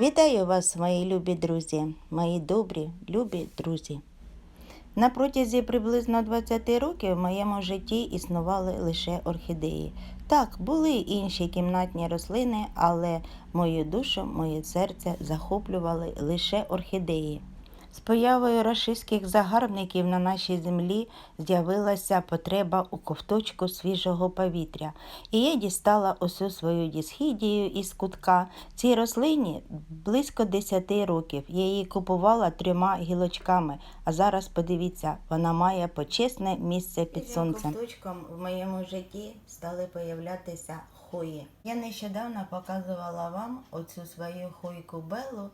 Вітаю вас, мої любі друзі, мої добрі, любі друзі. На протязі приблизно 20 років в моєму житті існували лише орхідеї. Так, були інші кімнатні рослини, але мою душу, моє серце захоплювали лише орхідеї. З появою рашистських загарбників на нашій землі з'явилася потреба у ковточку свіжого повітря. І я дістала усю свою дісхідію із кутка. Цій рослині близько 10 років. Я її купувала трьома гілочками. А зараз подивіться, вона має почесне місце під сонцем. Ковточком в моєму житті стали появлятися хої. Я нещодавно показувала вам оцю свою хойку Беллу.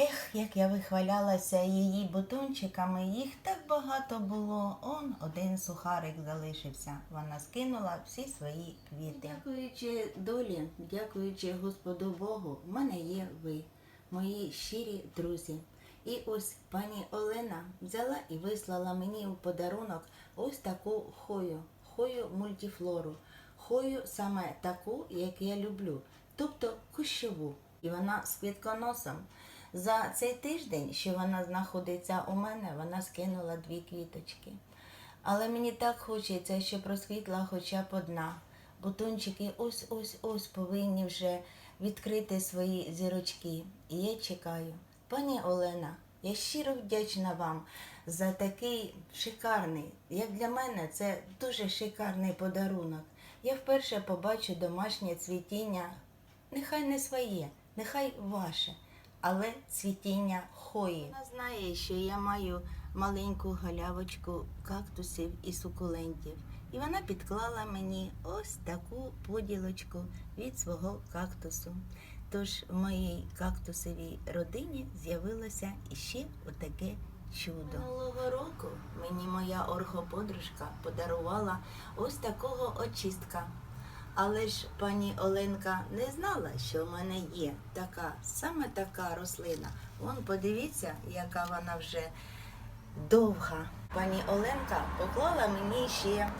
Ех, як я вихвалялася її бутончиками, їх так багато було. Он один сухарик залишився. Вона скинула всі свої квіти. Дякуючи долі, дякуючи Господу Богу, в мене є ви, мої щирі друзі. І ось пані Олена взяла і вислала мені у подарунок ось таку хою, хою мультифлору, хою саме таку, як я люблю, тобто кущову. І вона з квітконосом. За цей тиждень, що вона знаходиться у мене, вона скинула дві квіточки. Але мені так хочеться, щоб розквітла хоча б одна. Бутончики ось-ось-ось повинні вже відкрити свої зірочки. І я чекаю. Пані Олена, я щиро вдячна вам за такий шикарний, як для мене, це дуже шикарний подарунок. Я вперше побачу домашнє цвітіння, нехай не своє, нехай ваше але цвітіння хої. Вона знає, що я маю маленьку галявочку кактусів і сукулентів. І вона підклала мені ось таку поділочку від свого кактусу. Тож в моїй кактусовій родині з'явилося іще отаке чудо. Минулого року мені моя орхоподружка подарувала ось такого очистка. Але ж пані Оленка не знала, що в мене є така, саме така рослина. Вон подивіться, яка вона вже довга. Пані Оленка поклала мені ще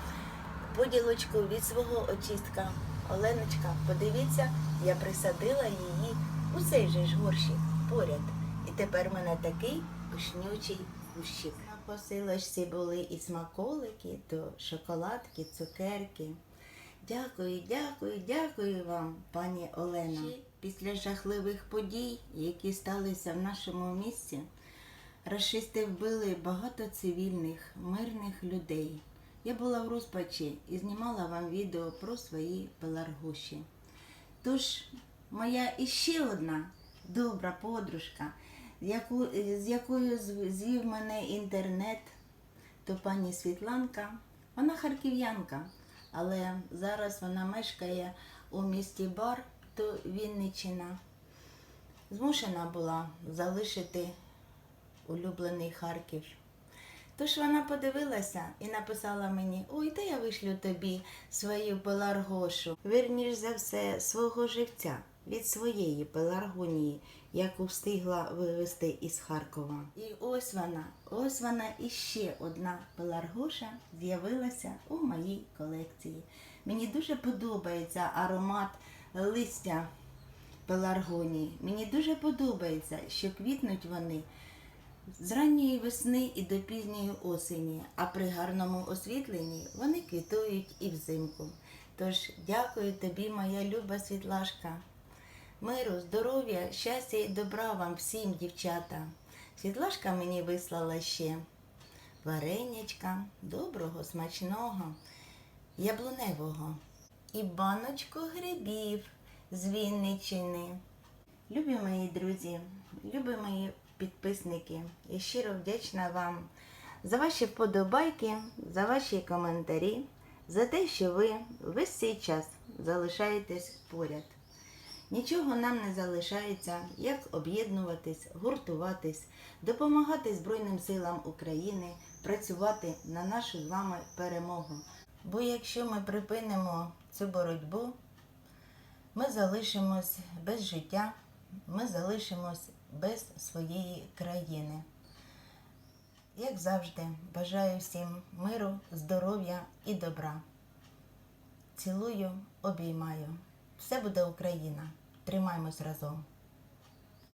поділочку від свого очистка. Оленочка, подивіться, я присадила її у цей же ж горщик поряд. І тепер в мене такий пишнючий кущик. На посилочці були і смаколики, то шоколадки, цукерки. Дякую, дякую, дякую вам, пані Олена. Після жахливих подій, які сталися в нашому місті, расисти вбили багато цивільних, мирних людей. Я була в розпачі і знімала вам відео про свої пеларгуші. Тож, моя іще одна добра подружка, яку, з якою звів мене інтернет, то пані Світланка, вона харків'янка але зараз вона мешкає у місті Бар, то Вінниччина. Змушена була залишити улюблений Харків. Тож вона подивилася і написала мені: Ой, та я вишлю тобі свою Беларгошу, Вірніш за все, свого живця від своєї пеларгонії, яку встигла вивезти із Харкова. І ось вона, ось вона іще одна пеларгоша з'явилася у моїй колекції. Мені дуже подобається аромат листя пеларгонії. Мені дуже подобається, що квітнуть вони. З ранньої весни і до пізньої осені, а при гарному освітленні вони квітують і взимку. Тож дякую тобі, моя люба світлашка. Миру, здоров'я, щастя і добра вам всім, дівчата. Світлашка мені вислала ще варенячка, доброго, смачного, яблуневого і баночку грибів з Вінничини. Любі мої друзі, любі мої підписники, я щиро вдячна вам за ваші вподобайки, за ваші коментарі, за те, що ви весь цей час залишаєтесь поряд. Нічого нам не залишається, як об'єднуватись, гуртуватись, допомагати Збройним силам України, працювати на нашу з вами перемогу. Бо якщо ми припинимо цю боротьбу, ми залишимось без життя, ми залишимось без своєї країни. Як завжди, бажаю всім миру, здоров'я і добра. Цілую, обіймаю. Все буде Україна. Тримаємось разом.